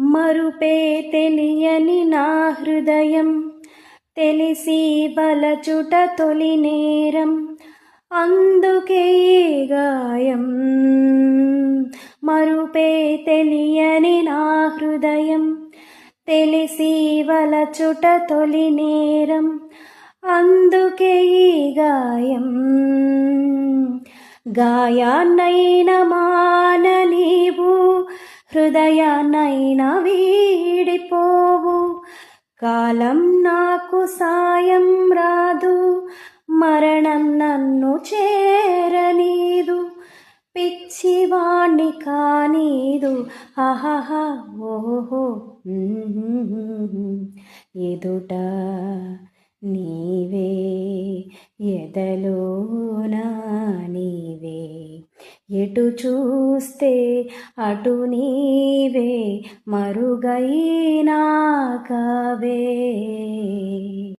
మరుపే తెలియని నా హృదయం తెలిసి వలచుట తొలి నేరం అందుకే గాయం. మరుపే తెలియని నా హృదయం తెలిసి వలచుట తొలి నేరం అందుకే గాయం. గాయాన్నైన మాన నీవు హృదయానైనా వీడిపోవు. కాలం నాకు సాయం రాదు మరణం నన్ను చేరనీదు. పిచ్చివాణ్ణి కానీదు. ఆహా ఓహో ఎదుట నీవే ఎదలోనా నీవే ఎటు చూస్తే అటు నీవే మరుగైనా